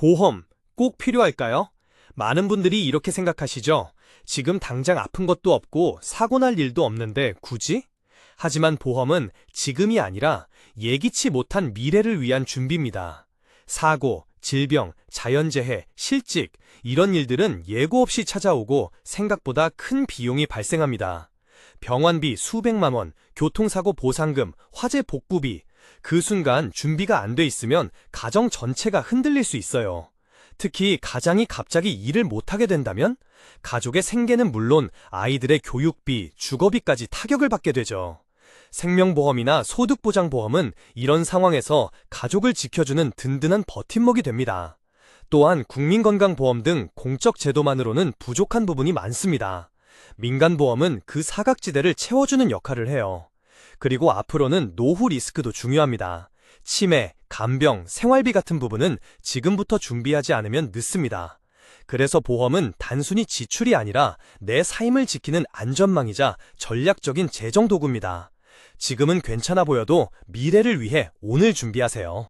보험 꼭 필요할까요? 많은 분들이 이렇게 생각하시죠. 지금 당장 아픈 것도 없고 사고 날 일도 없는데 굳이? 하지만 보험은 지금이 아니라 예기치 못한 미래를 위한 준비입니다. 사고, 질병, 자연재해, 실직, 이런 일들은 예고 없이 찾아오고 생각보다 큰 비용이 발생합니다. 병원비 수백만 원, 교통사고 보상금, 화재 복구비. 그 순간 준비가 안 돼 있으면 가정 전체가 흔들릴 수 있어요. 특히 가장이 갑자기 일을 못하게 된다면 가족의 생계는 물론 아이들의 교육비, 주거비까지 타격을 받게 되죠. 생명보험이나 소득보장보험은 이런 상황에서 가족을 지켜주는 든든한 버팀목이 됩니다. 또한 국민건강보험 등 공적 제도만으로는 부족한 부분이 많습니다. 민간보험은 그 사각지대를 채워주는 역할을 해요. 그리고 앞으로는 노후 리스크도 중요합니다. 치매, 간병, 생활비 같은 부분은 지금부터 준비하지 않으면 늦습니다. 그래서 보험은 단순히 지출이 아니라 내 삶을 지키는 안전망이자 전략적인 재정 도구입니다. 지금은 괜찮아 보여도 미래를 위해 오늘 준비하세요.